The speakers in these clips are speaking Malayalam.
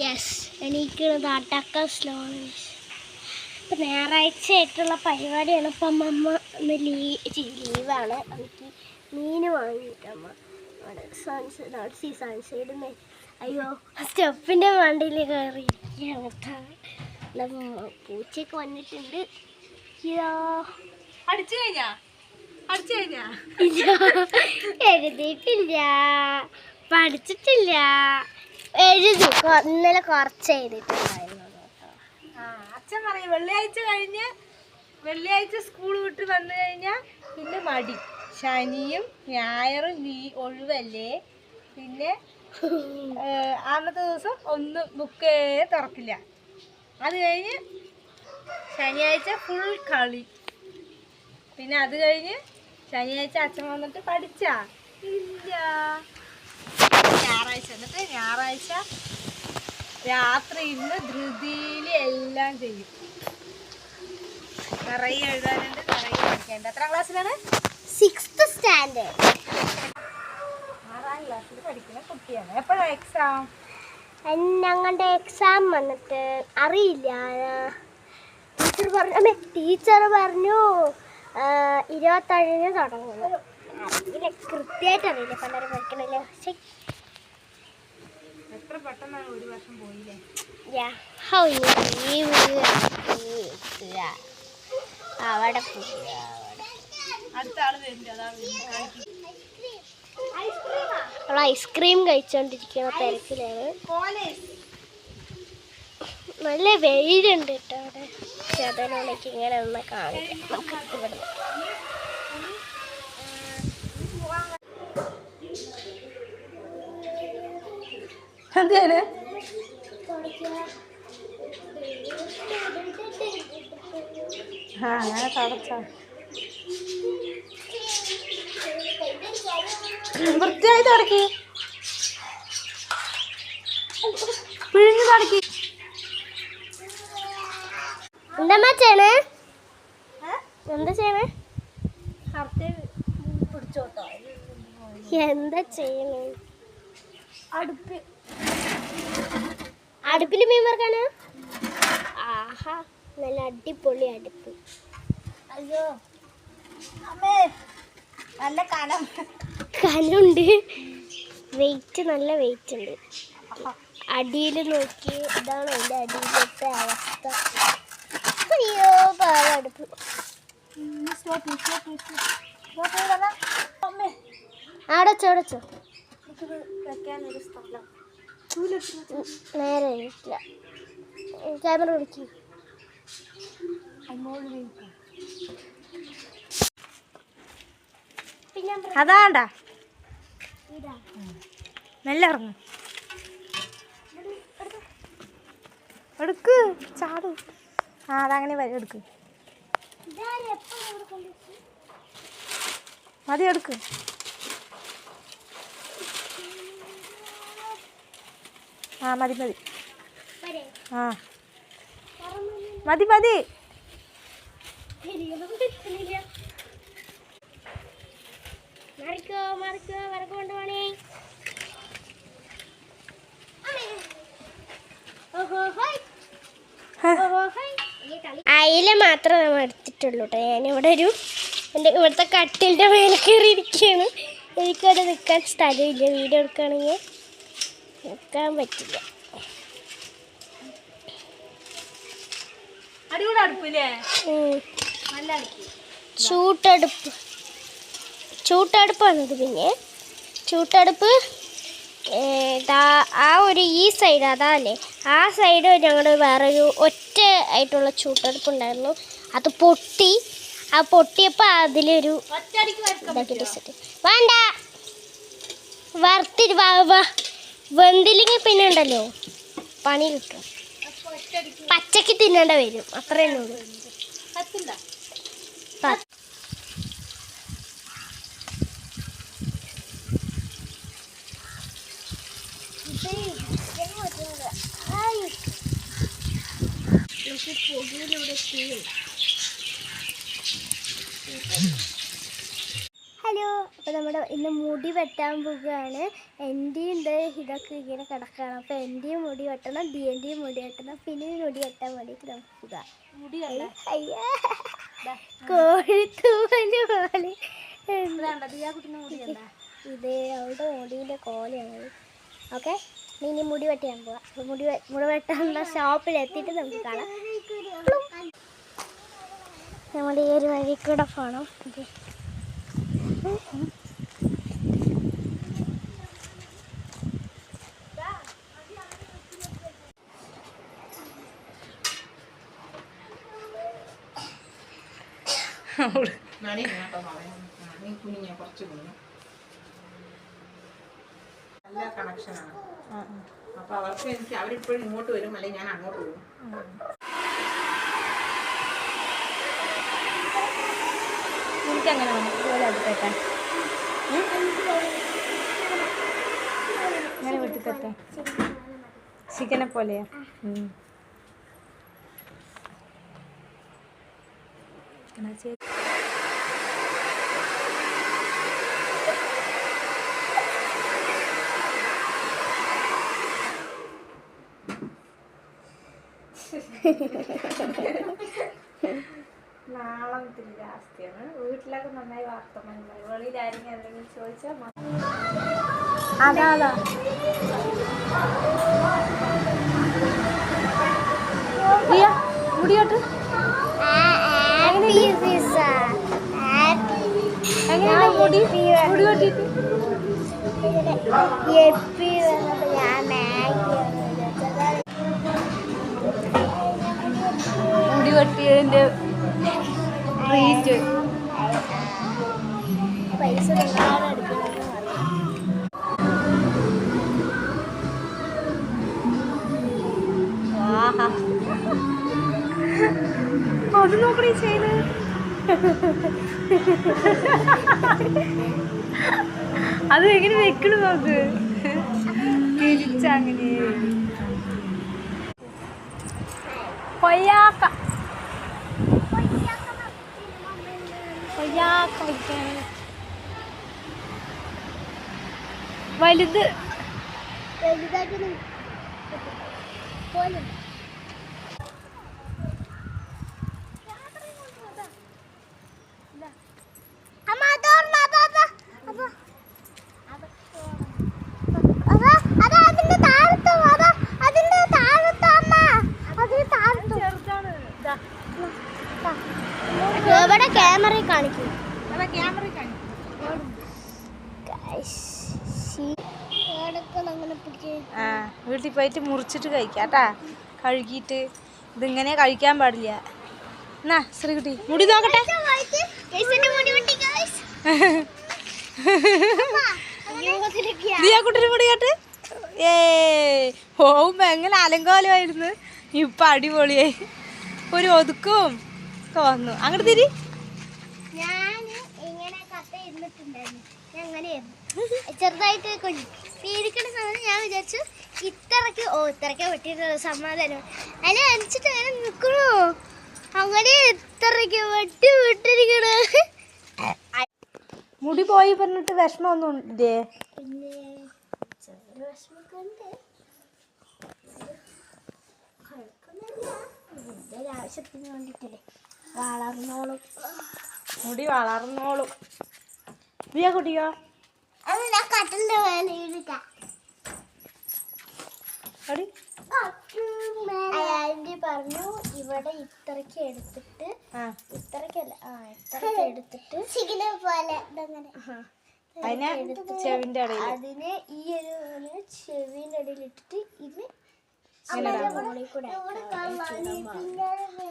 യെസ് എനിക്കുള്ളത് അടക്ക സ്ലോ ഇപ്പം ഞായറാഴ്ച ആയിട്ടുള്ള പരിപാടിയാണ്. ഇപ്പം അമ്മമ്മ ഇന്ന് ലീ ലീവാണ് എനിക്ക് മീൻ വാങ്ങിയിട്ടമ്മ അവിടെ സൺസൈഡ് അവിടെ സീ സൺസൈഡ് അയ്യോ സ്റ്റെപ്പിന്റെ വണ്ടിയിൽ കയറി പൂച്ചയൊക്കെ വന്നിട്ടുണ്ട്. അടിച്ചു കഴിഞ്ഞാ? അടിച്ചു കഴിഞ്ഞാ? എഴുതിയിട്ടില്ല. പഠിച്ചിട്ടില്ല. എഴുതി. ഇന്നലെ കുറച്ച് എഴുതിയിട്ടുണ്ടായിരുന്നു അച്ഛൻ പറയും വെള്ളിയാഴ്ച കഴിഞ്ഞ് വെള്ളിയാഴ്ച സ്കൂൾ വിട്ട് വന്നു കഴിഞ്ഞാൽ പിന്നെ മടി. ശനിയും ഞായറും നീ ഒഴിവല്ലേ? പിന്നെ അന്നത്തെ ദിവസം ഒന്നും ബുക്കേ തുറക്കില്ല. അത് കഴിഞ്ഞ് ശനിയാഴ്ച ഫുൾ കളി. പിന്നെ അത് കഴിഞ്ഞ് ശനിയാഴ്ച അച്ഛൻ വന്നിട്ട് പഠിച്ചാ? ഇല്ല. എന്നിട്ട് ഞായറാഴ്ച രാത്രി ഇന്ന് ധൃതിയിൽ എല്ലാം ചെയ്യും. നിറയെ എഴുതാനുണ്ട് നിറയെ പഠിക്കാനുണ്ട് എത്രാം ക്ലാസ്സിലാണ്? സിക്സ്ത് സ്റ്റാൻഡേർഡ് ആറാം ക്ലാസ്സിൽ പഠിക്കുന്ന കുട്ടിയാണ്. എപ്പോഴാണ് എക്സാം ഞങ്ങളുടെ എക്സാം വന്നിട്ട് അറിയില്ല. ടീച്ചർ പറഞ്ഞു അമ്മ ടീച്ചർ പറഞ്ഞു ഇരുപത്തേഴിന് തുടങ്ങുന്നു. അറിയില്ല കൃത്യമായിട്ട് അറിയില്ല പലരും പഠിക്കണല്ലോ? പക്ഷേ എത്ര പെട്ടെന്നാണ് ഒരു വർഷം പോയില്ലേ? അവിടെ അടുത്ത ആൾ വരുന്നുണ്ട് ഐസ്ക്രീം കഴിച്ചോണ്ടിരിക്കുന്ന തിരക്കിലാണ്. നല്ല വെയിലുണ്ട് കേട്ടോ അവിടെ. ചതനോടേക്ക് ഇങ്ങനെ ഒന്ന് കാണിക്കാം. നമുക്ക് ഇവിടെ എന്താണ് ആ അങ്ങനെ തടച്ച വൃത്തിയായി തുടക്കി പിഴിഞ്ഞു തുടക്കി എന്താ ചെയ്യണേ? എന്താ ചെയ്യണേ? പിടിച്ചോട്ടോ. എന്താ ചെയ്യണേ? അടുപ്പ്. അടുപ്പിൽ മീൻ വറുക്കാനാ? ആഹാ നല്ല അടിപൊളി അടുപ്പ്. അയ്യോ അമ്മേ നല്ല കനം. കനുണ്ട്. വെയിറ്റ് നല്ല വെയിറ്റ് ഉണ്ട്. അടിയിൽ നോക്കി ഇതാണ് എന്റെ അടിയിലത്തെ അവസ്ഥ. അയ്യോ പാടടുപ്പ് അടച്ചോ അടച്ചോ വെക്കാൻ വെക്കാനൊരു സ്ഥലം. നേരെ ഇരിക്കില്ല ക്യാമറ പിടിക്കും. അതാണ്ടാ. മെല്ലെ ഇറങ്ങും. എടുക്ക്. ചാട്. ആ അതങ്ങനെ വരും. എടുക്ക്. മതി എടുക്ക്. ആ മതി മതി. ആ. മതി മതി. മറിക്കോ മറിക്കോ വരക്ക് കൊണ്ടുപോണേ. അയില മാത്രമേ നമ്മൾ എടുത്തിട്ടുള്ളൂ കേട്ടോ ഞാനിവിടെ ഒരു എന്റെ ഇവിടുത്തെ കട്ടിലിന്റെ മേലെ കയറി ഇരിക്കുകയാണ് എനിക്കവിടെ നിൽക്കാൻ സ്ഥലമില്ല. വീഡിയോ എടുക്കുകയാണെങ്കിൽ നിൽക്കാൻ പറ്റില്ല. ചൂട്ടടുപ്പ്. ചൂട്ടടുപ്പാണിത് പിന്നെ. ചൂട്ടടുപ്പ് ആ ഒരു ഈ സൈഡ് അതാല്ലേ ആ സൈഡ് ഞങ്ങൾ വേറൊരു ഒറ്റ ആയിട്ടുള്ള ചൂട്ടടുപ്പ് ഉണ്ടായിരുന്നു അത് പൊട്ടി. ആ പൊട്ടിയപ്പോൾ അതിലൊരു വേണ്ട. വറുത്തിരി വാ വാ. വെന്തില്ലെങ്കിൽ പിന്നെ ഉണ്ടല്ലോ. പണി കിട്ടും. പച്ചക്ക് തിന്നേണ്ട വരും. അത്രേ ഉള്ളൂ. നമുക്ക് പുകയിലൂടെ ചെയ്യും ഹലോ അപ്പോൾ നമ്മുടെ ഇന്ന് മുടി വെട്ടാൻ പോവുകയാണ്. എന്റെയും ഇത് ഇതൊക്കെ ഇങ്ങനെ കിടക്കുകയാണ് അപ്പോൾ എന്റെയും മുടി വെട്ടണം ദിയന്റെയും മുടി വെട്ടണം. പിന്നെ മുടി വെട്ടാൻ വേണ്ടിയിട്ട് നമുക്ക് പോകാം. മുടി അയ്യാ. കോഴിത്തൂവൽ പോലെ. ഇത് അവിടെ മുടീന്റെ കോലയാണ്. ഓക്കെ ഇനി മുടി വെട്ടാൻ പോവാം. അപ്പോൾ മുടി മുടി വെട്ടാനുള്ള ഷോപ്പിൽ എത്തിയിട്ട് നമുക്ക് കാണാം. നമ്മുടെ ഈ ഒരു വഴി കൂടെ പോകണം അവർക്ക് എനിക്ക് അവരിപ്പോഴും ഇങ്ങോട്ട് വരും അല്ലെങ്കിൽ ഞാൻ അങ്ങോട്ട് പോകും. എനിക്ക് അങ്ങനെ ഇതുപോലെ അടുത്തേട്ടെ അങ്ങനെ വെട്ടിത്തട്ടെ ചിക്കനെ പോലെയാ ചെയ്യ്. നാളം ഇത്തിരി ജാസ്തിയാണ്. വീട്ടിലൊക്കെ നന്നായി വാർത്തമാൻ പറയും എന്തെങ്കിലും ചോദിച്ചാൽ മുടി മുടി? ട്രീറ്റ് പൈസ അത് നോക്കണേ ചെയ്ത്. അത് എങ്ങനെ വെക്കണു നോക്ക്. തിരിച്ചങ്ങനെ. കൊയ്യാക്ക കൊയ്യാക്ക വയ്ക്കാണ് വലുത്. വലുതായിട്ട് പോലെ അമ്മ അതോർമ്മ അതാ അതാ അതാ അതാ അതാ അതിന്റെ താഴത്ത് അതാ അതിന്റെ താഴത്ത് അമ്മ അതിന്റെ താഴത്ത് ചെറുതാണ് ഇതാ എവിടെ ക്യാമറയിൽ കാണിക്കും അതാ ക്യാമറ കാണിക്കും അങ്ങനെ പിടിച്ച് ആ വീട്ടിൽ പോയിട്ട് മുറിച്ചിട്ട് കഴിക്കാം കേട്ടാ. കഴുകിയിട്ട് ഇതിങ്ങനെ കഴിക്കാൻ പാടില്ല. എന്നാ ശ്രീകുട്ടി മുടി നോക്കട്ടെ. ദിയാക്കുട്ടിന് മുടി കേട്ട്. ഏ പോകുമ്പോ എങ്ങനെ അലങ്കോലമായിരുന്നു. ഇപ്പൊ അടിപൊളിയായി. ഒരു ഒതുക്കും ഒക്കെ വന്നു. അങ്ങോട്ട് തിരി. ഞാൻ ഇങ്ങനെ കത്ത് ഇരുന്നിട്ടുണ്ടായിരുന്നു. അങ്ങനെയായിരുന്നു. ചെറുതായിട്ട് കൊണ്ട് പേരിക്കണ സമയത്ത് ഞാൻ വിചാരിച്ചു ഇത്രയ്ക്ക് ഓ ഇത്രയ്ക്ക് വെട്ടിയിട്ടുള്ള സമാധാനം. അല്ല അനിച്ചിട്ട് അങ്ങനെ നിൽക്കണോ? അങ്ങനെ ഇത്രയ്ക്ക് വെട്ടി വിട്ടിരിക്കണ. മുടി പോയി പറഞ്ഞിട്ട് വിഷമമൊന്നും ഇല്ലേ ആവശ്യത്തിന് വേണ്ടിട്ടില്ലേ വളർന്നോളും. മുടി വളർന്നോളും. ദിയാക്കുട്ടിയോ അത് ഞാൻ കട്ടിലിന്റെ മേലെ ഇരിക്കാം അടി ആന്റി പറഞ്ഞു ഇവിടെ ഇത്രക്ക് എടുത്തിട്ട് ഇത്രക്കല്ല ആ ഇത്രക്ക് എടുത്തിട്ട് പോലെ ഇതങ്ങനെ അതിനെ ചെവിന്റെ ഇടയിൽ അതിന് ഈ ഒരു ചെവിന്റെ ഇടയിൽ ഇട്ടിട്ട് ഇത്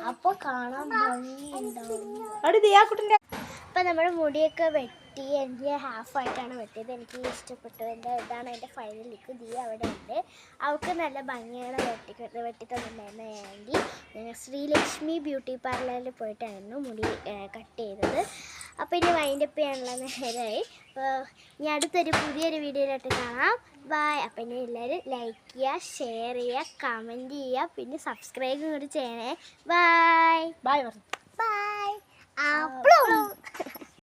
അപ്പൊ കാണാൻ ഭംഗിയുണ്ടാവും ദിയാക്കുട്ടിന്റെ നമ്മുടെ മുടിയൊക്കെ വെട്ടി എനിക്ക് ഹാഫായിട്ടാണ് വെട്ടിയത് എനിക്ക് ഇഷ്ടപ്പെട്ടു. എന്റെ ഇതാണ് എന്റെ ഫൈനൽ ലുക്ക് ദീ അവിടെ ഉണ്ട്. അവൾക്ക് നല്ല ഭംഗിയാണ് വെട്ടി വെട്ടിത്തന്നിട്ടുണ്ടായിരുന്നെങ്കിൽ തന്നിട്ടുണ്ടായിരുന്ന ആന്റി ഞങ്ങൾ ശ്രീലക്ഷ്മി ബ്യൂട്ടി പാർലറിൽ പോയിട്ടായിരുന്നു മുടി കട്ട് ചെയ്തത്. അപ്പോൾ ഇനി വൈൻഡപ്പ് ചെയ്യാനുള്ള നേരമായി അപ്പോൾ ഇനി അടുത്തൊരു പുതിയൊരു വീഡിയോയിലോട്ട് കാണാം. ബായ് അപ്പം ഇനി എല്ലാവരും ലൈക്ക് ചെയ്യുക ഷെയർ ചെയ്യുക കമന്റ് ചെയ്യുക പിന്നെ സബ്സ്ക്രൈബും കൂടി ചെയ്യണേ. ബായ് ബായ് പറഞ്ഞു Bye. Apple.